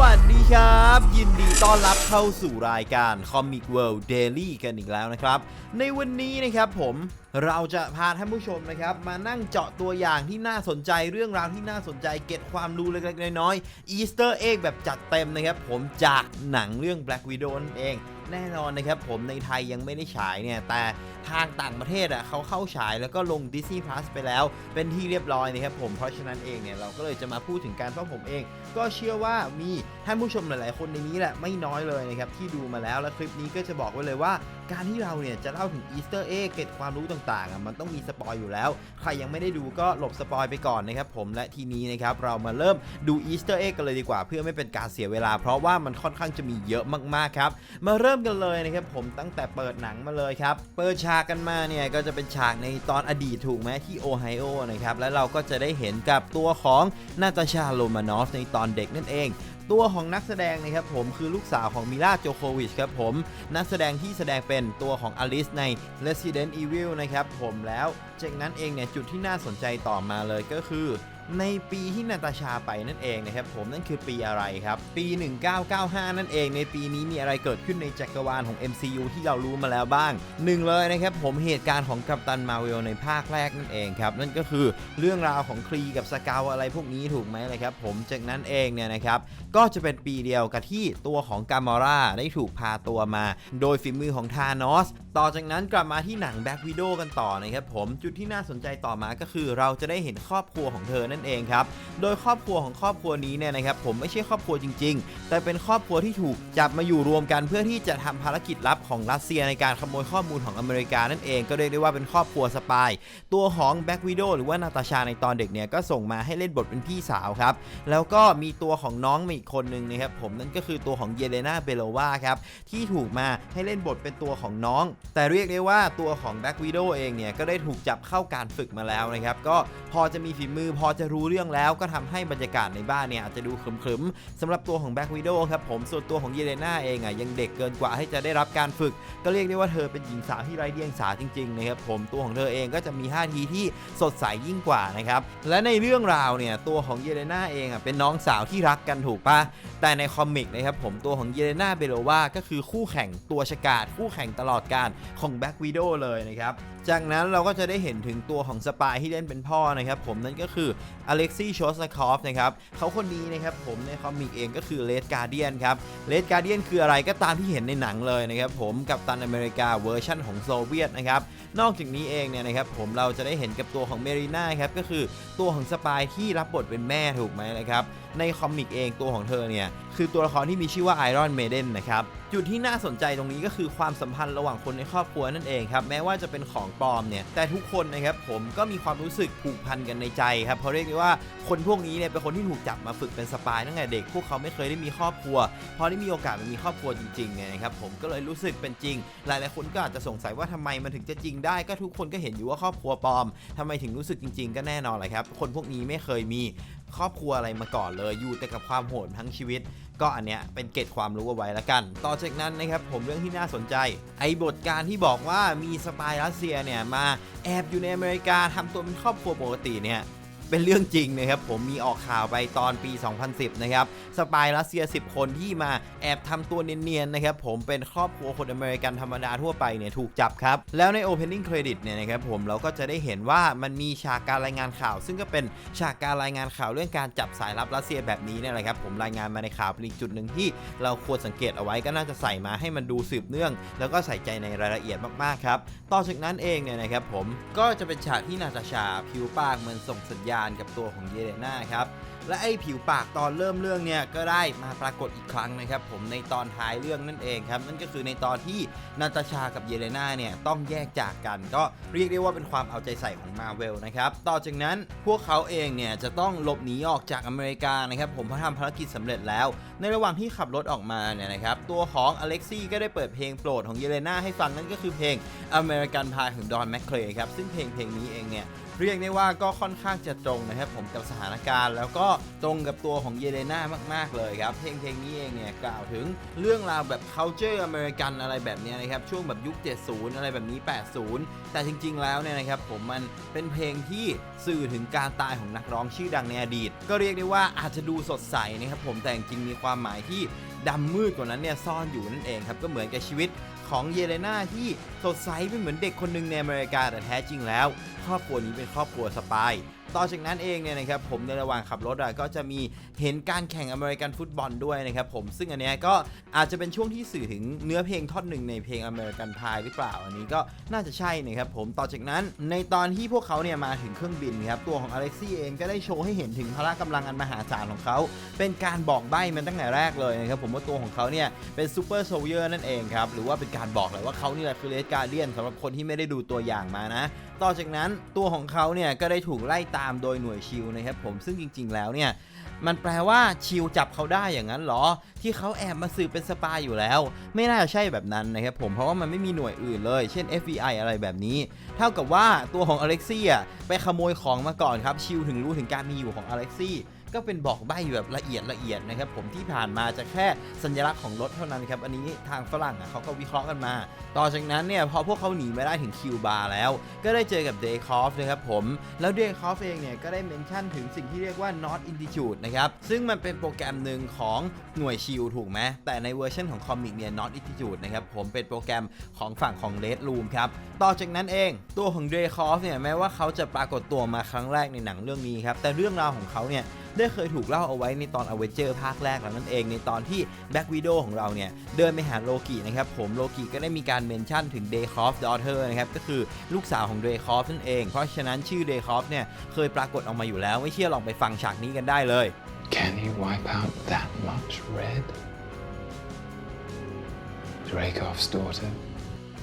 วัสดีครับ ยินดีต้อนรับเข้าสู่รายการ Comic World Daily กันอีกแล้วนะครับ ในวันนี้นะครับผมเราจะพาท่านผู้ชมนะครับ มานั่งเจาะตัวอย่างที่น่าสนใจเรื่องราวที่น่าสนใจเก็ตความรู้เล็กๆน้อยๆ Easter Egg แบบจัดเต็มนะครับผมจากหนังเรื่อง Black Widow นั่นเองแน่นอนนะครับผมในไทยยังไม่ได้ฉายเนี่ย แต่ทางต่างประเทศอะเขาเข้าฉายแล้วก็ลง Disney Plus ไปแล้ว เป็นที่เรียบร้อยนะครับผมเพราะฉะนั้นเองเนี่ย เราก็เลยจะมาพูดถึงการเพราะผมเองก็เชื่อว่ามีท่านผู้ชมหลาย ๆ คนในนี้แหละไม่น้อยเลยนะครับที่ดูมาแล้วและคลิปนี้ก็จะบอกไว้เลยว่า การที่เราเนี่ยจะเล่าถึงอีสเตอร์เอ็กเกตความรู้ต่างๆอะมันต้องมีสปอยอยู่แล้ว ใครยังไม่ได้ดูก็หลบสปอยไปก่อนนะครับผมและทีนี้นะครับเรามาเริ่มดูอีสเตอร์เอ็กกันเลยดีกว่า เพื่อไม่เป็นการเสียเวลา เพราะว่ามันค่อนข้างจะมีเยอะมากๆครับมาเริ่มกันเลยนะครับผมตั้งแต่เปิดหนังมาเลยครับเปิดฉากกันมาเนี่ยก็จะเป็นฉากในตอนอดีตถูกไหมที่โอไฮโอนะครับแล้วเราก็จะได้เห็นกับตัวของนาตาชาโรมานอฟในตอนเด็กนั่นเอง ตัวของนักแสดงนะครับผมคือลูกสาวของมิลาโจโควิชครับผม นักแสดงที่แสดงเป็นตัวของอลิสใน Resident Evil นะครับผมแล้วจากนั้นเองเนี่ยจุดที่น่าสนใจต่อมาเลยก็คือ ในปีที่นาตาชาไปนั่นเองนะครับผมนั่นคือปีอะไรครับ ปี 1995 นั่นเอง ในปีนี้มีอะไรเกิดขึ้นในจักรวาลของ MCU ที่เรารู้มาแล้วบ้างหนึ่งเลยนะครับผมเหตุการณ์ของกัปตันมาเวลในภาคแรกนั่นเองครับนั่นก็คือเรื่องราวของครีกับสกาวอะไรพวกนี้ถูกไหมเลยครับผมจากนั้นเองเนี่ยนะครับก็จะเป็นปีเดียวกับที่ตัวของกามอร่าได้ถูกพาตัวมา โดยฝีมือของธานอส ต่อจากนั้นกลับมาที่หนังแบ็กวิดโอกันต่อนะครับผมจุดที่น่าสนใจต่อมาก็คือ เราจะได้เห็นครอบครัวของเธอนั่นเองครับโดยครอบครัวของครอบครัวนี้เนี่ยนะครับผมไม่ใช่ครอบครัวจริง ๆ แต่เป็นครอบครัวที่ถูกจับมาอยู่รวมกันเพื่อที่จะทำภารกิจลับของรัสเซียในการขโมยข้อมูลของอเมริกานั่นเองก็เรียกได้ว่าเป็นครอบครัวสปายตัวของแบ็กวิดโอหรือว่านาตาชาในตอนเด็กเนี่ยก็ส่งมาให้เล่นบทเป็นพี่สาวครับแล้วก็มีตัวของน้องมาอีกคนหนึ่งนะครับผมนั่นก็คือตัวของเยเลนาเบโลวาครับที่ถูกมาให้เล่นบทเป็นตัวของน้องแต่เรียกได้ว่าตัวของแบ็กวิดโอเองเนี่ยก็ได้ถูกจับเข้าการฝึกมาแล้วนะครับก็พอจะมีฝีมือพอจะรู้เรื่องแล้วก็ทำให้บรรยากาศในบ้านเนี่ยอาจจะดูขรึมๆสำหรับตัวของแบ็กวิดโอครับผมส่วนตัวของเยเลนาเองอะยังเด็กเกินกว่าให้จะได้รับการฝึก ก็เรียกได้ว่าเธอเป็นหญิงสาวที่ไร้เดียงสาจริงๆนะครับผมตัวของเธอเองก็จะมีท่าทีที่สดใสยิ่งกว่านะครับและในเรื่องราวเนี่ยตัวของเยเลนาเองอะเป็นน้องสาวที่รักกันถูกปะแต่ในคอมิกนะครับผมตัวของเยเลนาเบโลวาก็คือคู่แข่งตัวฉกาจคู่แข่งตลอดการของแบ็กวิดโอเลยนะครับ จากนั้นเราก็จะได้เห็นถึงตัวของสปายที่เล่นเป็นพ่อนะครับผมนั่นก็คืออเล็กซี่โชสคอฟนะครับเขาคนนี้นะครับผมในคอมิกเองก็คือเลดการเดียนครับเลดการเดียนคืออะไรก็ตามที่เห็นในหนังเลยนะครับผมกับตันอเมริกาเวอร์ชั่นของโซเวียตนะครับนอกจากนี้เองเนี่ยนะครับผมเราจะได้เห็นกับตัวของเมรีนาครับก็คือตัวของสปายที่รับบทเป็นแม่ถูกไหมนะครับในคอมิกเองตัวของเธอเนี่ยคือตัวละครที่มีชื่อว่าไอรอนเมเดนนะครับจุดที่น่าสนใจตรงนี้ก็คือความสัมพันธ์ระหว่างคนในครอบครัวนั่นเองครับแม้ว่าจะเป็นของปลอมเนี่ยแต่ทุกคนนะครับผมก็มีความรู้สึกผูกพันกันในใจครับเพราะเรียกได้ว่าคนพวกนี้เนี่ยเป็นคนที่ถูกจับมาฝึกเป็นสปายตั้งแต่เด็กพวกเขาไม่เคยได้มีครอบครัวพอได้มีโอกาสมามีครอบครัวจริงๆไงนะครับผมก็เลยรู้สึกเป็นจริง หลายๆคนก็อาจจะสงสัยว่าทำไมมันถึงจะจริงได้ก็ทุกคนก็เห็นอยู่ว่าครอบครัวปลอมทำไมถึงรู้สึกจริง ๆ ก็แน่นอนแหละครับคนพวกนี้ไม่เคยมีครอบครัวอะไรมาก่อนเลย อยู่แต่กับความโหดทั้งชีวิต ก็อันเนี้ยเป็นเกตความรู้เอาไว้ละกัน ต่อจากนั้นนะครับผมเรื่องที่น่าสนใจ ไอ้บทการที่บอกว่ามีสปายรัสเซียเนี่ยมาแอบอยู่ในอเมริกาทำตัวเป็นครอบครัวปกติเนี่ย เป็นเรื่องจริงนะครับ ผมมีออกข่าวไปตอนปี 2010 นะครับสปายรัสเซีย 10 คนที่มาแอบทำตัวเนียนๆนะครับผมเป็นครอบครัวคนอเมริกันธรรมดาทั่วไปเนี่ยถูกจับครับ แล้วใน Opening Credit เนี่ยนะครับผมเราก็จะได้เห็นว่ามันมีฉากการรายงานข่าว ซึ่งก็เป็นฉากการรายงานข่าวเรื่องการจับสายลับรัสเซียแบบนี้เนี่ยแหละครับผมรายงานมาในข่าวเป็นอีกจุดหนึ่งที่เราควรสังเกตเอาไว้ก็น่าจะใส่มาให้มันดูสืบเนื่อง แล้วก็ใส่ใจในรายละเอียดมากๆครับต่อจากนั้นเองเนี่ยนะครับผมก็จะเป็นฉากที่นาตาชาผิวปากเหมือนส่งสัญญาณกับตัวของเยเลน่าครับ และไอ้ผิวปากตอนเริ่มเรื่องเนี่ยก็ได้มาปรากฏอีกครั้งนะครับผมในตอนท้ายเรื่องนั่นเองครับนั่นก็คือในตอนที่นาตาชากับเยเลนาเนี่ยต้องแยกจากกัน ก็เรียกได้ว่าเป็นความเอาใจใส่ของมาเวลนะครับต่อจากนั้นพวกเขาเองเนี่ยจะต้องหลบหนีออกจากอเมริกานะครับผมเพราะทำภารกิจสำเร็จแล้ว ในระหว่างที่ขับรถออกมาเนี่ยนะครับตัวของอเล็กซี่ก็ได้เปิดเพลงโปรดของเยเลนาให้ฟังนั่นก็คือเพลง American Pie ของดอนแมคเคลย์ครับซึ่งเพลงเพลงนี้เองเนี่ยเรียกได้ว่าก็ค่อนข้างจะตรงนะครับผมกับสถานการณ์แล้วก็ตรงกับตัวของเยเลนามากๆเลยครับเพลงเพลงนี้เองเนี่ยกล่าวถึงเรื่องราวแบบ culture อเมริกันอะไรแบบนี้นะครับช่วงแบบยุค 70 อะไรแบบนี้ 80 แต่จริง ๆ แล้วเนี่ยนะครับผมมันเป็นเพลงที่สื่อถึงการตายของนักร้องชื่อดังในอดีต ก็เรียกได้ว่าอาจจะดูสดใสนะครับผมแต่จริงมีความหมายที่ดำมืดกว่านั้นเนี่ยซ่อนอยู่นั่นเองครับก็เหมือนกับชีวิตของเยเลนาที่สดใสเป็นเหมือนเด็กคนหนึ่งในอเมริกาแต่แท้จริงแล้ว ครอบครัวนี้เป็นครอบครัวสปาย ต่อจากนั้นเองเนี่ยนะครับผมในระหว่างขับรถอะก็จะมีเห็นการแข่งอเมริกันฟุตบอลด้วยนะครับผมซึ่งอันเนี้ยก็อาจจะเป็นช่วงที่สื่อถึงเนื้อเพลงท่อนหนึ่งในเพลงอเมริกันพายหรือเปล่าอันนี้ก็น่าจะใช่นะครับผมต่อจากนั้นในตอนที่พวกเขาเนี่ยมาถึงเครื่องบินครับตัวของอเล็กซี่เองก็ได้โชว์ให้เห็นถึงพละกำลังอันมหาศาลของเขา เป็นการบอกใบ้มันตั้งแต่แรกเลยนะครับผมว่าตัวของเขาเนี่ยเป็นซูเปอร์โซเยอร์นั่นเองครับหรือว่าเป็นการบอกเลยว่าเขานี่แหละคือเลสการเดียนสำหรับคนที่ไม่ได้ดูตัวอย่างมานะ ต่อจากนั้นตัวของเขาเนี่ยก็ได้ถูกไล่ตามโดยหน่วยชิลนะครับผมซึ่งจริง ๆ แล้วเนี่ยมันแปลว่าชิลจับเขาได้อย่างนั้นเหรอ ที่เขาแอบมาสืบเป็นสปายอยู่แล้ว ไม่น่าจะใช่แบบนั้นนะครับผมเพราะว่ามันไม่มีหน่วยอื่นเลย เช่น FBI อะไรแบบนี้ เท่ากับว่าตัวของอเล็กซี่อะไปขโมยของมาก่อนครับชิลถึงรู้ถึงการมีอยู่ของอเล็กซี่ ก็เป็นบอกใบ้แบบละเอียดละเอียดนะครับผมที่ผ่านมาจะแค่สัญลักษณ์ของรถเท่านั้นครับอันนี้ทางฝรั่งเขาก็วิเคราะห์กันมา ต่อจากนั้นเนี่ยพอพวกเขาหนีไมาได้ถึงคิวบาร์แล้ว ก็ได้เจอกับเดย์คอฟนะครับผมแล้วเดย์คอฟเองเนี่ยก็ได้เมนชั่นถึงสิ่งที่เรียกว่า not institute นะครับซึ่งมันเป็นโปรแกรมหนึ่งของหน่วยชิลถูกไหมแต่ในเวอร์ชันของคอมิกเนี่ย not institute นะครับผมเป็นโปรแกรมของฝั่งของ Red Room ครับต่อจากนั้นเองตัวของเดย์คอฟเนี่ยแม้ว่าเขาจะปรากฏตัวมาครั้งแรกในหนังเรื่องนี้ครับแต่เรื่องราวของเขาเนี่ย ได้เคยถูกเล่าเอาไว้ในตอน a v e n g e r ภาคแรกแล้วนั่นเองในตอนที่ Black Widow ของเราเนี่ย เดินไปหาโลกินะครับผมโลกิก็ได้มีการเมนชั่นถึง d a y c r o f Daughter นะครับก็คือลูกสาวของ d a y c r o f นั่นเอง เพราะฉะนั้นชื่อ d a y c r o f เนี่ยเคยปรากฏออกมาอยู่แล้ว ไม่เชื่อลองไปฟังฉากนี้กันได้เลย Can he wipe out that much red? Dracov's daughter.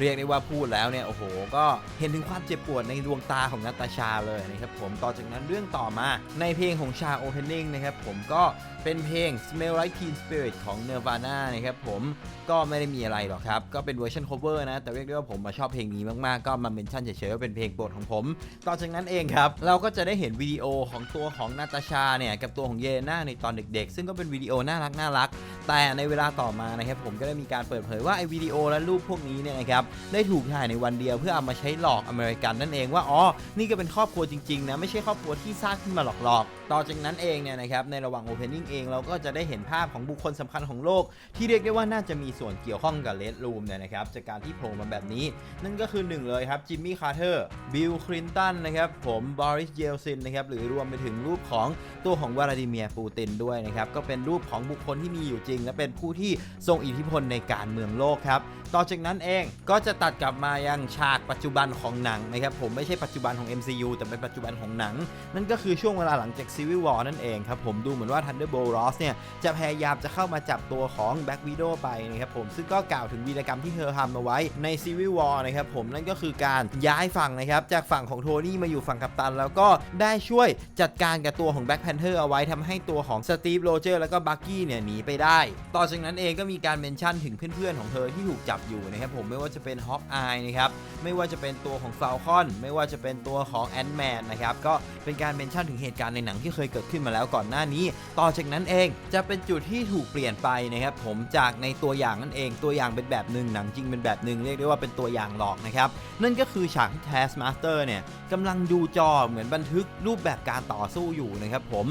เรียกได้ว่าพูดแล้วเนี่ยโอ้โห ก็เห็นถึงความเจ็บปวดในดวงตาของนาตาชาเลยนะครับผมต่อจากนั้นเรื่องต่อมาในเพลงของชาโอเพนนิ่งนะครับผมก็ เป็นเพลง Smell Like Teen Spirit ของ Nirvana นะครับผมก็ไม่ได้มีอะไรหรอกครับ ก็เป็นเวอร์ชัน cover นะ แต่เรียกได้ว่าผมมาชอบเพลงนี้มากๆ ก็มาเมนชั่นเฉยๆว่าเป็นเพลงโปรดของผม ต่อจากนั้นเองครับ เราก็จะได้เห็นวิดีโอของตัวของนาตาชาเนี่ยกับตัวของเยเลน่าในตอนเด็กๆ ซึ่งก็เป็นวิดีโอน่ารักน่ารัก แต่ในเวลาต่อมานะครับผมก็ได้มีการเปิดเผยว่าไอ้วิดีโอและรูปพวกนี้เนี่ยนะครับได้ถูกถ่ายในวันเดียวเพื่อเอามาใช้หลอกอเมริกันนั่นเองว่าอ๋อนี่ก็เป็นครอบครัวจริงๆนะไม่ใช่ครอบครัวที่สร้างขึ้นมาหลอกๆ ต่อจากนั้นเองเนี่ยนะครับในระหว่างโอเองเราก็จะได้เห็นภาพของบุคคลสำคัญของโลก ที่เรียกได้ว่าน่าจะมีส่วนเกี่ยวข้องกับเลดรูมเนี่ยนะครับจากการที่โผล่มาแบบนี้ นั่นก็คือหนึ่งเลยครับจิมมี่คาร์เตอร์บิลคลินตันนะครับผมบริสเยลซินนะครับหรือรวมไปถึงรูปของตัวของวลาดิเมียร์ปูตินด้วยนะครับก็เป็นรูปของบุคคลที่มีอยู่จริง และเป็นผู้ที่ทรงอิทธิพลในการเมืองโลกครับ ต่อจากนั้นเองก็จะตัดกลับมายังฉากปัจจุบันของหนังนะครับผมไม่ใช่ปัจจุบันของ MCU แต่เป็นปัจจุบันของหนัง นั่นก็คือช่วงเวลาหลังจาก Civil War นั่นเองครับผมดูเหมือนว่า Thunderbolt Ross เนี่ยจะพยายามจะเข้ามาจับตัวของ Black Widow ไปนะครับผมซึ่งก็กล่าวถึงวีรกรรมที่เธอทำเอาไว้ใน Civil War นะครับผมนั่นก็คือการย้ายฝั่งนะครับจากฝั่งของโทนี่มาอยู่ฝั่งกัปตัน แล้วก็ได้ช่วยจัดการกับตัวของ Black Panther เอาไว้ทำให้ตัวของ Steve Rogers แล้วก็ Bucky เนี่ยหนีไปได้ ต่อจากนั้นเองก็มีการเมนชั่นถึงเพื่อนๆของเธอที่ถูกจับอยู่นะครับผมไม่ว่าจะเป็น Hawkeye นะครับไม่ว่าจะเป็นตัวของ Falcon ไม่ว่าจะเป็นตัวของ Ant-Man นนะครับก็เป็นการเมนชั่นถึงเหตุการณ์ในหนังที่เคยเกิดขึ้นมาแล้วก่อนหน้านี้ ต่อจากนั้นเองจะเป็นจุดที่ถูกเปลี่ยนไปนะครับผมจากในตัวอย่างนั่นเองตัวอย่างเป็นแบบหนึ่งหนังจริงเป็นแบบหนึ่งเรียกได้ว่าเป็นตัวอย่างหลอกนะครับนั่นก็คือฉากที่ Taskmaster เนี่ยกำลังดูจอเหมือนบันทึกรูปแบบการต่อสู้อยู่นะครับผม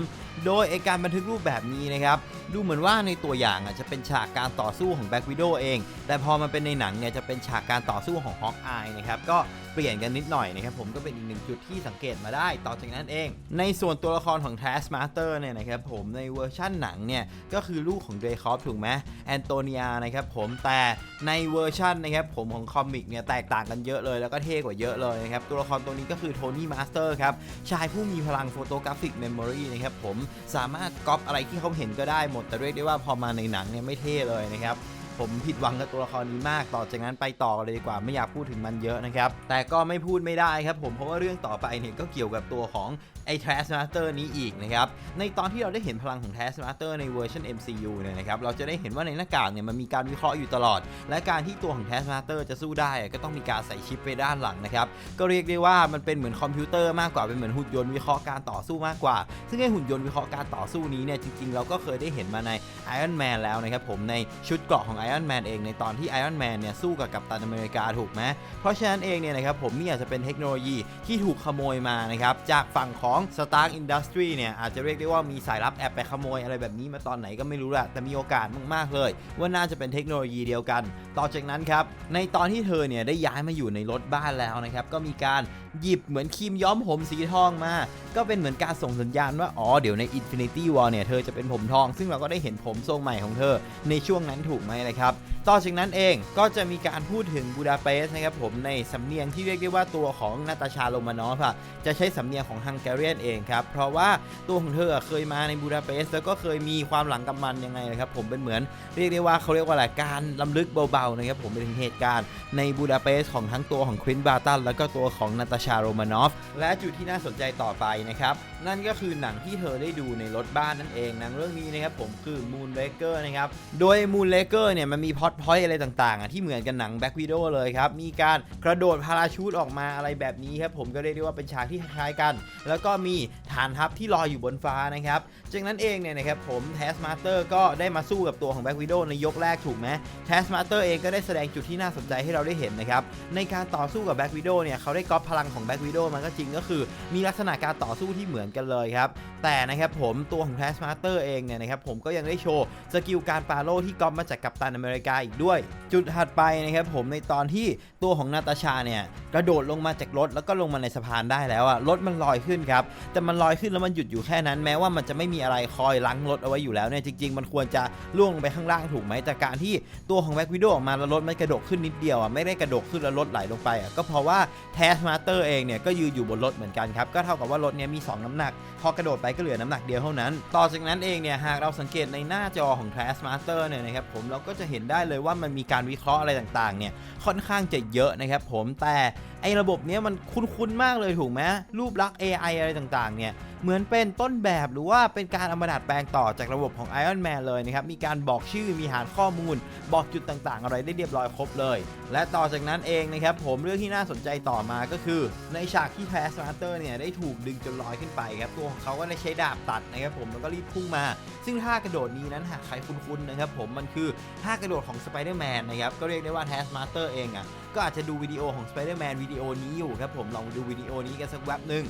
โดยไอการบันทึกรูปแบบนี้นะครับดูเหมือนว่าในตัวอย่างอะจะเป็นฉากการต่อสู้ของ Black Widow เอง แต่พอมาเป็นในหนังเนี่ยจะเป็นฉากการต่อสู้ของ Hawkeye นะครับก็เปลี่ยนกันนิดหน่อยนะครับผมก็เป็นอีกหนึ่งจุดที่สังเกตมาได้ต่อจากนั้นเอง ในส่วนตัวละครของ Taskmaster เนี่ยนะครับผมในเวอร์ชั่นหนังเนี่ยก็คือลูกของเดคอฟถูกไหมแอนโตเนียนะครับผมแต่ในเวอร์ชันนะครับผมของคอมิกเนี่ยแตกต่างกันเยอะเลยแล้วก็เท่กว่าเยอะเลยนะครับตัวละครตัวนี้ก็คือโทนี่มาสเตอร์ครับชายผู้มีพลังโฟโตกราฟิกเมมโมรีนะครับผมสามารถก๊อปอะไรที่เขาเห็นก็ได้หมดแต่เรียกได้ว่าพอมาในหนังเนี่ยไม่เท่เลยนะครับ ผมผิดหวังกับตัวละครนี้มากต่อจากนั้นไปต่อเลยดีกว่าไม่อยากพูดถึงมันเยอะนะครับ แต่ก็ไม่พูดไม่ได้ครับผมเพราะว่าเรื่องต่อไปเนี่ยก็เกี่ยวกับตัวของไอ้ Taskmaster นี้อีกนะครับ ในตอนที่เราได้เห็นพลังของ Taskmaster ในเวอร์ชัน MCU เนี่ยนะครับ เราจะได้เห็นว่าในหน้ากากเนี่ยมันมีการวิเคราะห์อยู่ตลอด และการที่ตัวของ Taskmaster จะสู้ได้ก็ต้องมีการใส่ชิปไปด้านหลังนะครับ ก็เรียกได้ว่ามันเป็นเหมือนคอมพิวเตอร์มากกว่า เป็นเหมือนหุ่นยนต์วิเคราะห์การต่อสู้มากกว่า ซึ่งไอ้หุ่นยนต์วิเคราะห์การต่อสู้นี้เนี่ยจริงๆ เราก็เคยได้เห็นมาใน Iron Man แล้วนะครับผมในชุดเกราะของ Iron Man เองในตอนที่ Iron Man เนี่ยสู้กับกัปตันอเมริกาถูกไหมเพราะฉะนั้นเองเนี่ยนะครับผมนี่อาจจะเป็นเทคโนโลยีที่ถูกขโมยมานะครับจากฝั่งของ Stark Industry เนี่ยอาจจะเรียกได้ว่ามีสายลับแอบไปขโมยอะไรแบบนี้มาตอนไหนก็ไม่รู้แหละแต่มีโอกาสมากๆเลย ว่าน่าจะเป็นเทคโนโลยีเดียวกัน ต่อจากนั้นครับในตอนที่เธอเนี่ยได้ย้ายมาอยู่ในรถบ้านแล้วนะครับก็มีการ หยิบเหมือนครีมย้อมผมสีทองมา ก็เป็นเหมือนการส่งสัญญาณว่า อ๋อ เดี๋ยวใน Infinity War เนี่ย เธอจะเป็นผมทอง ซึ่งเราก็ได้เห็นผมทรงใหม่ของเธอ ในช่วงนั้นถูกไหมนะครับ ต่อจากนั้นเองก็จะมีการพูดถึงบูดาเปสต์นะครับผมในสำเนียงที่เรียกได้ว่าตัวของนาตาชาโรมานอฟอะจะใช้สำเนียงของฮังการีนเองครับเพราะว่าตัวของเธอเคยมาในบูดาเปสต์แล้วก็เคยมีความหลังกับมันยังไงนะครับผมเป็นเหมือนเรียกได้ว่าเขาเรียกว่าอะไรการลำลึกเบาๆนะครับผมไปถึงเหตุการณ์ในบูดาเปสต์ของทั้งตัวของควินบาตันแล้วก็ตัวของนาตาชาโรมานอฟ และจุดที่น่าสนใจต่อไปนะครับ นั่นก็คือหนังที่เธอได้ดูในรถบ้านนั่นเองหนังเรื่องนี้นะครับผมคือ Moonraker นะครับ โดย Moonraker เนี่ยมันมีพอตพอยต์อะไรต่างๆอะที่เหมือนกันหนัง Black Widow เลยครับ มีการกระโดดพาราชูตออกมาอะไรแบบนี้ครับผมก็เรียกได้ว่าเป็นฉากที่คล้ายกัน แล้วก็มีฐานทัพที่ลอยอยู่บนฟ้านะครับจากนั้นเองเนี่ยนะครับผม Taskmaster ก็ได้มาสู้กับตัวของ Black Widow ในยกแรกถูกไหม Taskmaster เองก็ได้แสดงจุดที่น่าสนใจให้เราได้เห็นนะครับในการต่อสู้กับ Black Widow เนี่ยเขาได้ก๊อปพลังของ Black Widow มันก็จริงก็คือ มีลักษณะการต่อสู้ที่เหมือนกันเลยครับ แต่นะครับผมตัวของ Taskmaster เองเนี่ยนะครับผมก็ยังได้โชว์สกิลการปาโลที่ก๊อปมาจากกัปตันอเมริกาอีกด้วย จุดถัดไปนะครับผมในตอนที่ตัวของนาตาชาเนี่ยกระโดดลงมาจากรถแล้วก็ลงมาในสะพานได้แล้วอะรถมันลอยขึ้นครับแต่มันลอยขึ้นแล้วมันหยุดอยู่แค่นั้นแม้ว่ามันจะไม่มีอะไรคอยลังรถเอาไว้อยู่แล้วเนี่ยจริง ๆ มันควรจะล่วงลงไปข้างล่างถูกไหมแต่การที่ตัวของแบ็กวิดโอออกมาแล้วรถมันกระโดดขึ้นนิดเดียวอะไม่ได้กระโดดขึ้นแล้วรถไหลลงไปอะก็เพราะว่าแทสมาสเตอร์เองเนี่ยก็ยืนอยู่บนรถเหมือนกันครับ ก็เท่ากับว่ารถเนี่ยมี 2 น้ำหนัก พอกระโดดไปก็เหลือน้ำหนักเดียวเท่านั้น ต่อจากนั้นเองเนี่ยหากเราสังเกตในหน้าจอของ Taskmaster เนี่ยนะครับผมเราก็จะเห็นได้เลยว่ามันมีการวิเคราะห์อะไรต่างๆเนี่ยค่อนข้างจะเยอะนะครับผมแต่ไอ้ระบบเนี้ยมันคุ้นๆมากเลยถูกไหมรูปลักษณ์ AI อะไรต่างๆเนี่ย เหมือนเป็นต้นแบบหรือว่าเป็นการเอามาดัดแปลงต่อจากระบบของ Iron Man เลยนะครับ มีการบอกชื่อมีหารข้อมูล บอกจุดต่างๆ อะไรได้เรียบร้อยครบเลย และต่อจากนั้นเองนะครับ ผมเรื่องที่น่าสนใจต่อมาก็คือ ในฉากที่ Taskmaster เนี่ย ได้ถูกดึงจนลอยขึ้นไปครับ ตัวของเขาก็ได้ใช้ดาบตัดนะครับผมแล้วก็รีบพุ่งมา ซึ่งท่ากระโดดนี้นั้นหากใครคุ้นๆนะครับผมมันคือท่ากระโดดของ Spider-Man นนะครับก็เรียกได้ว่า Taskmaster เองอะก็อาจจะดูวิดีโอของ Spider-Man วิดีโอนี้อยู่ครับผมลองดูวิดีโอนี้กันสักแวบหนึ่ง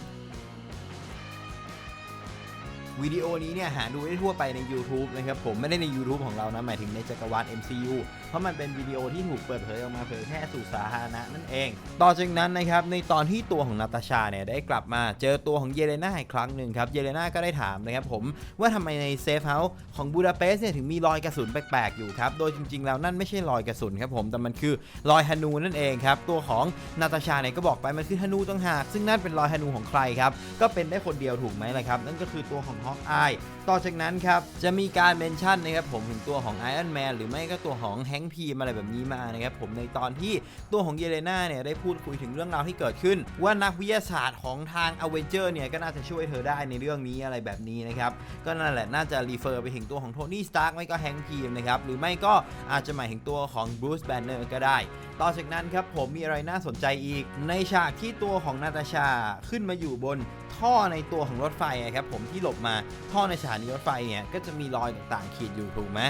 วิดีโอนี้เนี่ยหาดูได้ทั่วไปใน YouTube นะครับผมไม่ได้ใน YouTube ของเรานะหมายถึงในจักรวาล MCU เพราะมันเป็นวิดีโอที่ถูกเปิดเผยออกมาเผยแพร่สู่สาธารณะนั่นเอง ต่อจากนั้นนะครับในตอนที่ตัวของนาตาชาเนี่ยได้กลับมาเจอตัวของเยเลนาอีกครั้งหนึ่งครับเยเลนาก็ได้ถามนะครับผมว่าทำไมในเซฟเฮาส์ของบูดาเปสต์เนี่ยถึงมีรอยกระสุนแปลกๆอยู่ครับโดยจริงๆแล้วนั่นไม่ใช่รอยกระสุนครับผมแต่มันคือรอยฮานูนั่นเองครับตัวของนาตาชาเนี่ยก็บอกไปมันคือฮานูต้องหาก ซึ่งนั่นเป็นรอยฮานูของใครครับก็เป็นได้คนเดียวถูกไหมล่ะครับนั่นก็คือตัวของฮอกอายต่อจากนั้นครับจะมีการเมนชั่นนะครับผมถึงตัวของ Iron Man หรือไม่ก็ตัวของแฮงงพีมอะไรแบบนี้มานะครับผมในตอนที่ตัวของเยเลนาเนี่ยได้พูดคุยถึงเรื่องราวที่เกิดขึ้น ว่านักวิทยาศาสตร์ของทางอเวนเจอร์เนี่ยก็น่าจะช่วยเธอได้ในเรื่องนี้อะไรแบบนี้นะครับก็นั่นแหละน่าจะรีเฟอร์ไปถึงตัวของโทนี่สตาร์กไม่ก็แฮงค์พีมนะครับหรือไม่ก็อาจจะหมายถึงตัวของบรูซแบนเนอร์ก็ได้ต่อจากนั้นครับผมมีอะไรน่าสนใจอีก ในฉากที่ตัวของนาตาชาขึ้นมาอยู่บนท่อในตัวของรถไฟอะครับผมที่หลบมาท่อในสถานีรถไฟเนี่ยก็จะมีรอยต่างๆขีดอยู่ถูกไหม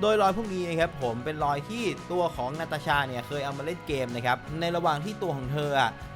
โดยรอยพวกนี้นะครับผมเป็นรอยที่ตัวของนาตาชาเนี่ยเคยเอามาเล่นเกมนะครับในระหว่างที่ตัวของเธอ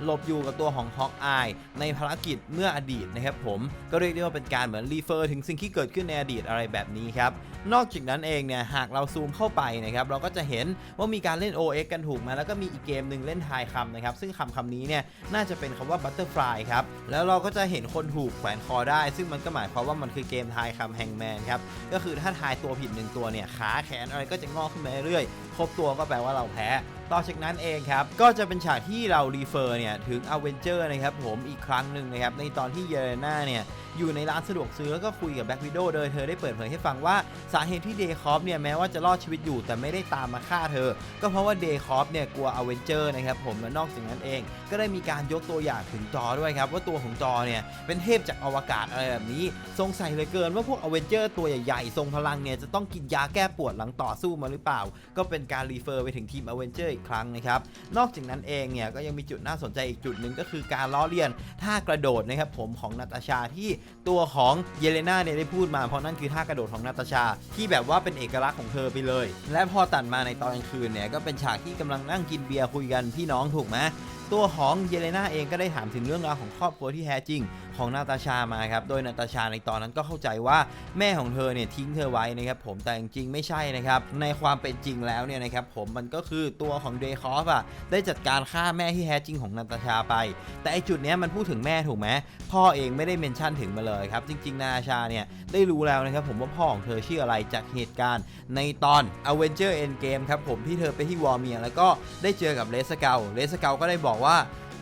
หลบอยู่กับตัวของฮอกอายในภารกิจเมื่ออดีตนะครับผมก็เรียกได้ว่าเป็นการเหมือนรีเฟอร์ถึงสิ่งที่เกิดขึ้นในอดีตอะไรแบบนี้ครับนอกจากนั้นเองเนี่ยหากเราซูมเข้าไปนะครับเราก็จะเห็นว่ามีการเล่น OX กันถูกไหมาแล้วก็มีอีกเกมหนึ่งเล่นทายคำนะครับ ซึ่งคำคำนี้เนี่ยน่าจะเป็นคำว่าบัตเตอร์ฟลายครับ แล้วเราก็จะเห็นคนถูกแขวนคอได้ ซึ่งมันก็หมายความว่ามันคือเกมทายคำแฮงแมนครับ ก็คือถ้าทายตัวผิดหนึ่งตัวเนี่ยขาแขนอะไรก็จะงอกขึ้นมาเรื่อยๆครบตัวก็แปลว่าเราแพ้ต่อจากนั้นเองครับ ก็จะเป็นฉากที่เรารีเฟอร์เนี่ย ถึงอเวนเจอร์นะครับผมอีกครั้งหนึ่งนะครับ ในตอนที่เยเลนาเนี่ย อยู่ในร้านสะดวกซื้อแล้วก็คุยกับแบล็กวิดโดโดยเธอได้เปิดเผยให้ฟังว่าสาเหตุที่เดย์คอฟเนี่ย แม้ว่าจะรอดชีวิตอยู่แต่ไม่ได้ตามมาฆ่าเธอ ก็เพราะว่าเดย์คอฟเนี่ย กลัวอเวนเจอร์นะครับผมและนอกจากนั้นเอง ก็ได้มีการยกตัวอย่างถึงจอด้วยครับว่าตัวของจอเนี่ยเป็นเทพจากอวกาศอะไรแบบนี้สงสัยเลือเกินว่าพวกอเวนเจอร์ตัวใหญ่ๆทรงพลังเนี่ยจะต้องกินยาแก้ปวดหลังต่อสู้มาหรือเปล่า ก็เป็นการรีเฟอร์ไปถึงทีมอเวนเจอร์อีกครั้งนะครับ นอกจากนั้นเองเนี่ยก็ยังมีจุดน่าสนใจอีกจุดหนึ่งก็คือการล้อเลียนท่ากระโดดนะครับผมของนาตาชาที่ตัวของเยเลนาเนี่ยได้พูดมาเพราะนั่นคือท่ากระโดดของนาตาชา ที่แบบว่าเป็นเอกลักษณ์ของเธอไปเลย และพอตัดมาในตอนกลางคืนเนี่ยก็เป็นฉากที่กำลังนั่งกินเบียร์คุยกันพี่น้องถูกไหม ตัวของเยเลนาเองก็ได้ถามถึงเรื่องราวของครอบครัวที่แท้จริง ของนาตาชามาครับ โดยนาตาชาในตอนนั้นก็เข้าใจว่าแม่ของเธอเนี่ยทิ้งเธอไว้นะครับผมแต่จริงๆไม่ใช่นะครับ ในความเป็นจริงแล้วเนี่ยนะครับผมมันก็คือตัวของเดคอฟอะได้จัดการฆ่าแม่ที่แท้จริงของนาตาชาไป แต่ไอจุดเนี้ยมันพูดถึงแม่ถูกไหมพ่อเองไม่ได้เมนชั่นถึงมาเลยครับ จริง ๆ นาตาชาเนี่ยได้รู้แล้วนะครับผมว่าพ่อของเธอชื่ออะไรจากเหตุการณ์ ในตอน Avenger Endgame ครับผมที่เธอไปที่วอร์เมียแล้วก็ได้เจอกับเลสเกลเลสเกลก็ได้บอกว่า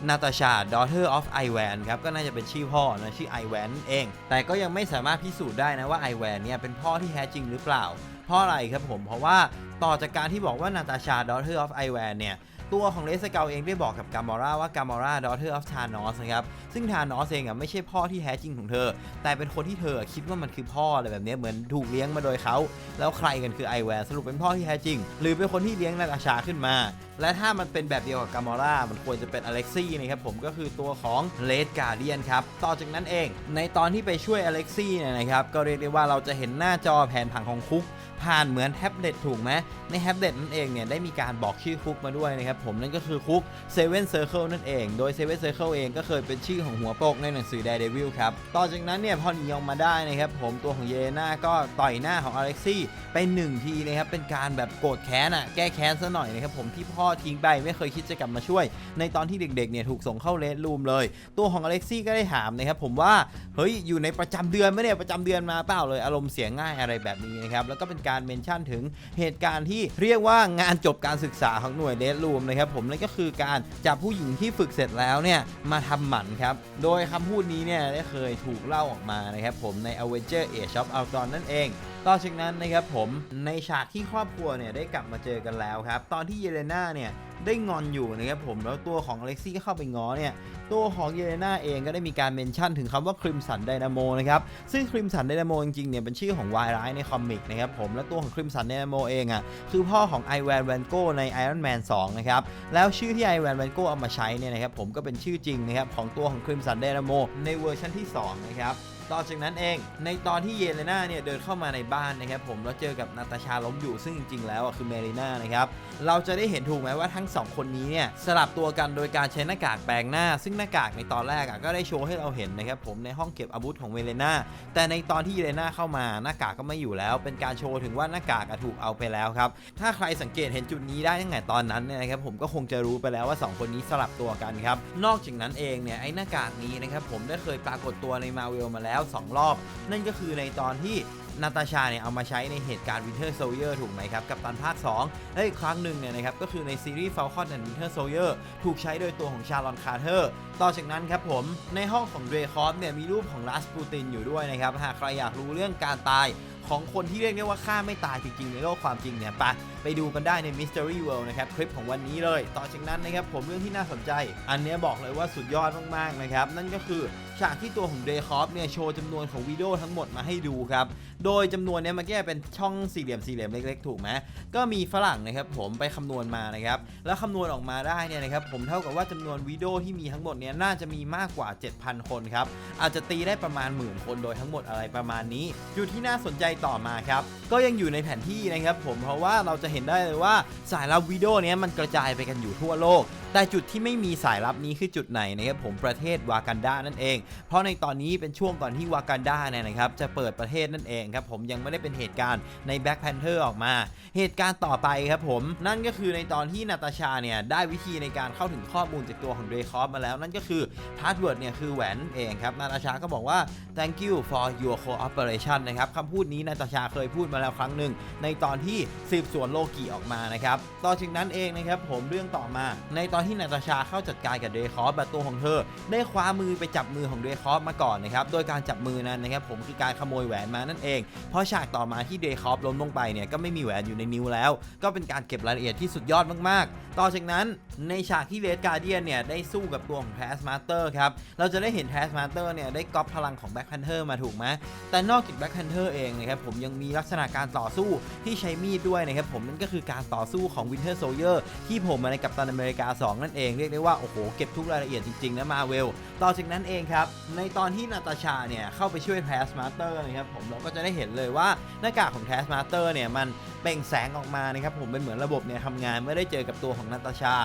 นาตาชา daughter of i w a n ครับ ก็น่าจะเป็นชื่อพ่อนะชื่อ i w a n เอง แต่ก็ยังไม่สามารถพิสูจน์ได้นะว่า i w a n เนี่ยเป็นพ่อที่แท้จริงหรือเปล่า เพราะอะไรครับผม เพราะว่าต่อจากการที่บอกว่านาตาชา daughter of i w a n เนี่ยตัวของเลสเกลเองได้บอกกับกามอร่าว่ากามอร่า daughter of Thanos นะครับ ซึ่งธานอสเองอะไม่ใช่พ่อที่แท้จริงของเธอ แต่เป็นคนที่เธอคิดว่ามันคือพ่ออะไรแบบนี้เหมือนถูกเลี้ยงมาโดยเขา แล้วใครกันคือไอแวนสรุปเป็นพ่อที่แท้จริง หรือเป็นคนที่เลี้ยงนาตาชาขึ้นมาและถ้ามันเป็นแบบเดียวกับกามอรามันควรจะเป็นอเล็กซี่นะครับผมก็คือตัวของเลดการเดียนครับ ต่อจากนั้นเอง ในตอนที่ไปช่วยอเล็กซี่เนี่ยนะครับ ก็เรียกได้ว่าเราจะเห็นหน้าจอแผนผังของคุก ผ่านเหมือนแท็บเล็ตถูกไหมในแท็บเล็ตนั่นเองเนี่ยได้มีการบอกชื่อคุกมาด้วยนะครับผมนั่นก็คือคุก Seven Circle นั่นเอง โดย Seven Circle เคิลเองก็เคยเป็นชื่อของหัวโปกในหนังสือ Daredevil ครับต่อจากนั้นเนี่ยพอหนีออกมาได้นะครับผมตัวของเยเลนาก็ต่อยหน้าของอเล็กซี่ไปหนึ่งทีนะครับเป็นการแบบโกรธแค้นอะแก้แค้นซะหน่อยนะครับผมที่พ่อทิ้งไปไม่เคยคิดจะกลับมาช่วย ในตอนที่เด็กๆเนี่ยถูกส่งเข้าเลดรูมเลย ตัวของอเล็กซี่ก็ได้ถามนะครับผมว่าเฮ้ยอยู่ในประจำเดือนไหมเนี่ยประจำเดือนมาเปล่าเลยอารมณ์เสียง่ายอะไรแบบนี้นะครับแล้วก็เป็นการเมนชั่นถึงเหตุการณ์ที่เรียกว่างานจบการศึกษาของหน่วยเดดรูมนะครับผมนั่นก็คือการจับผู้หญิงที่ฝึกเสร็จแล้วเนี่ยมาทำหมันครับโดยคำพูดนี้เนี่ยได้เคยถูกเล่าออกมานะครับผมใน Avenger Age of Ultron นั่นเอง ต่อจากนั้นนะครับผมในฉากที่ครอบครัวเนี่ยได้กลับมาเจอกันแล้วครับ ตอนที่เยเลนาเนี่ยได้งอนอยู่นะครับผมแล้วตัวของอเล็กซี่ก็เข้าไปง้อเนี่ยตัวของเยเลนาเองก็ได้มีการเมนชั่นถึงคำว่าคริมสันไดนาโมนะครับซึ่งคริมสันไดนาโมจริงๆเนี่ยเป็นชื่อของวายร้ายในคอมิกนะครับผมและตัวของคริมสันไดนาโมเองอะคือพ่อของไอแวนแวนโกใน Iron Man 2นะครับแล้วชื่อที่ไอแวนแวนโกเอามาใช้เนี่ยนะครับผมก็เป็นชื่อจริงนะครับของตัวของคริมสันไดนาโมในเวอร์ชันที่2นะครับ ต่อจากนั้นเอง ในตอนที่เยเลนาเนี่ยเดินเข้ามาในบ้านนะครับผมแล้วเจอกับนาตาชาล้มอยู่ซึ่งจริงๆแล้วอะคือเมริน่านะครับเราจะได้เห็นถูกไหมว่าทั้งสองคนนี้เนี่ยสลับตัวกันโดยการใช้หน้ากากแปลงหน้า ซึ่งหน้ากากในตอนแรกอะก็ได้โชว์ให้เราเห็นนะครับผมในห้องเก็บอาวุธของเมเลนาแต่ในตอนที่เยเลนาเข้ามาหน้ากากก็ไม่อยู่แล้ว เป็นการโชว์ถึงว่าหน้ากากถูกเอาไปแล้วครับถ้าใครสังเกตเห็นจุดนี้ได้ตั้งแต่ตอนนั้นเนี่ยนะครับผมก็คงจะรู้ไปแล้วว่าสองคนนี้สลับตัวกันครับนอกจากนั้นเองเนี่ยไอ้หน้ากากนี้นะครับผมได้เคยปรากฏตัวในมาเวลมาแล้วสองรอบ นั่นก็คือในตอนที่นาตาชาเนี่ยเอามาใช้ในเหตุการณ์ Winter Soldier ถูกไหมครับ กับตันภาค 2 และอีกครั้งหนึ่งเนี่ยนะครับก็คือในซีรีส์ Falcon and Winter Soldier ถูกใช้โดยตัวของชาลอนคาร์เทอร์ ต่อจากนั้นครับผมในห้องของเดรคอฟเนี่ยมีรูปของลัสปูตินอยู่ด้วยนะครับ หากใครอยากรู้เรื่องการตายของคนที่เรียกได้ว่าฆ่าไม่ตายจริงๆ ในโลกความจริงเนี่ยไปไปดูกันได้ใน Mystery World นะครับ คลิปของวันนี้เลย ต่อจากนั้นนะครับผมเรื่องที่น่าสนใจ อันนี้บอกเลยว่าสุดยอดมากๆนะครับ นั่นก็คือ ฉากที่ตัวของเดคอฟเนี่ยโชว์จำนวนของวิดีโอทั้งหมดมาให้ดูครับ โดยจำนวนเนี้ยมันแก้เป็นช่องสี่เหลี่ยมสี่เหลี่ยมเล็กๆ ถูกไหมก็มีฝรั่งนะครับผมไปคำนวณมานะครับ แล้วคำนวณออกมาได้เนี่ยนะครับผมเท่ากับว่าจำนวนวิดีโอที่มีทั้งหมดเนี่ยน่าจะมีมากกว่า 7,000 คนครับ อาจจะตีได้ประมาณหมื่นคนโดยทั้งหมดอะไรประมาณนี้จุดที่น่าสนใจต่อมาครับ ก็ยังอยู่ในแผนที่นะครับผมเพราะว่าเราจะเห็นได้เลยว่าสายรับวิดีโอเนี้ยมันกระจายไปกันอยู่ทั่วโลก แต่จุดที่ไม่มีสายลับนี้คือจุดไหนนะครับผมประเทศวากันดานั่นเอง เพราะในตอนนี้เป็นช่วงก่อนที่วากันดาเนี่ยนะครับจะเปิดประเทศนั่นเองครับผมยังไม่ได้เป็นเหตุการณ์ใน Black Panther ออกมา เหตุการณ์ต่อไปครับผม นั่นก็คือในตอนที่นาตาชาเนี่ยได้วิธีในการเข้าถึงข้อมูลจากตัวของเดคอฟมาแล้ว นั่นก็คือพาสเวิร์ดเนี่ยคือแหวนนั่นเองครับนาตาชาก็บอกว่า thank you for your cooperation นะครับคำพูดนี้นาตาชาเคยพูดมาแล้วครั้งหนึ่งในตอนที่สืบสวนโลกีออกมานะครับต่อจากนั้นเองนะครับผมเรื่องต่อมาในตอนที่นาตาชาเข้าจัดการกับเดคอฟแบบตัวของเธอ ได้คว้ามือไปจับมือของเดคอฟมาก่อนนะครับโดยการจับมือนั้นนะครับผมคือการขโมยแหวนมานั่นเองเพราะฉากต่อมาที่เดคอฟล้มลงไปเนี่ยก็ไม่มีแหวนอยู่ในนิ้วแล้ว ก็เป็นการเก็บรายละเอียดที่สุดยอดมากๆ ต่อจากนั้นในฉากที่เ d ดการเดียนเนี่ยได้สู้กับตัวของแทสมาสเตอร์ครับเราจะได้เห็นแทสมาสเตอร์เนี่ยได้ก๊อปพลังของแบ็ค a ันเ e อร์มาถูกไหมแต่นอกจากแบ็ค a ันเ e อร์เองนะครับผมยังมีลักษณะการต่อสู้ที่ใช้มีดด้วยนะครับผมนั่นก็คือการต่อสู้ของวินเทอร์โซเยอร์ที่ผมมาในกัปตันอเมริกา 2นั่นเองเรียกได้ว่า โอ้โห เก็บทุกรายละเอียดจริง ๆ นะมาเวลต่อจากนั้นเองครับ ในตอนที่นาตาชาเนี่ยเข้าไปช่วยแทสมาสเตอร์นะครับผมเราก็จะได้เห็นเลยว่าหน้ากากของแทสมาสเตอร์เนี่ยมันเปล่งแสงออกมานะครับผมเป็นเหมือนระบบเนี่ยทำงานเมื่อได้เจอกับตัวของนาตาชา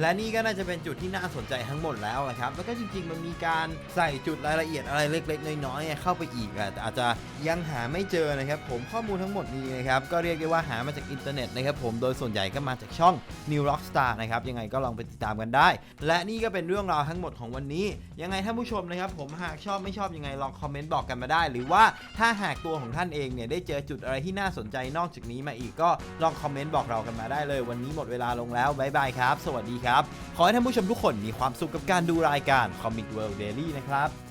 และนี่ก็น่าจะเป็นจุดที่น่าสนใจทั้งหมดแล้วนะครับแล้วก็จริง ๆ มันมีการใส่จุดรายละเอียดอะไรเล็ก ๆ น้อยๆเข้าไปอีกอะแต่อาจจะยังหาไม่เจอนะครับผมข้อมูลทั้งหมดนี้นะครับก็เรียกได้ว่าหามาจากอินเทอร์เน็ตนะครับผมโดยส่วนใหญ่ก็มาจากช่อง New Rockstar นะครับยังไงก็ลองไปติดตามกันได้ และนี่ก็เป็นเรื่องราวทั้งหมดของวันนี้ ยังไงท่านผู้ชมนะครับ ผมหากชอบไม่ชอบยังไงลองคอมเมนต์บอกกันมาได้ หรือว่าถ้าหากตัวของท่านเองเนี่ยได้เจอจุดอะไรที่น่าสนใจนอกจากนี้มาอีกก็ลองคอมเมนต์บอกเรากันมาได้เลย วันนี้หมดเวลาลงแล้วบ๊ายบายครับ สวัสดีครับ ขอให้ท่านผู้ชมทุกคนมีความสุขกับการดูรายการ Comic World Daily นะครับ